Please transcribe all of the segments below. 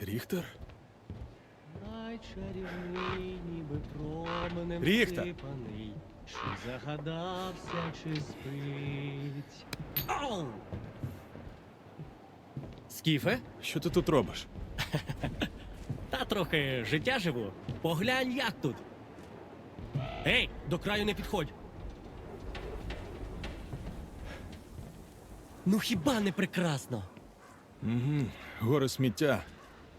Ріхтер? Найчарівний, ніби променем Ріхтер! сипаний, чи загадався, чи спить. Ау! Скіфе? Що ти тут робиш? Та трохи життя живу. Поглянь, як тут. Ей, до краю не підходь. Ну хіба не прекрасно? Угу. Гори сміття.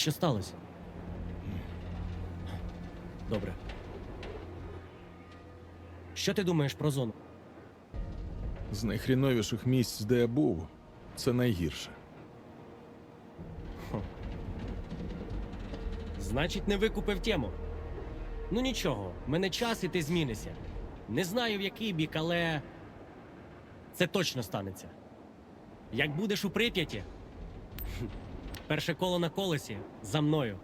Що сталося? Добре. Що ти думаєш про зону? З найхріновіших місць, де я був, це найгірше. Значить, не викупив тему. Ну нічого, мене час і ти змінишся. Не знаю в який бік, але це точно станеться. Як будеш у Прип'яті, перше коло на колесі за мною.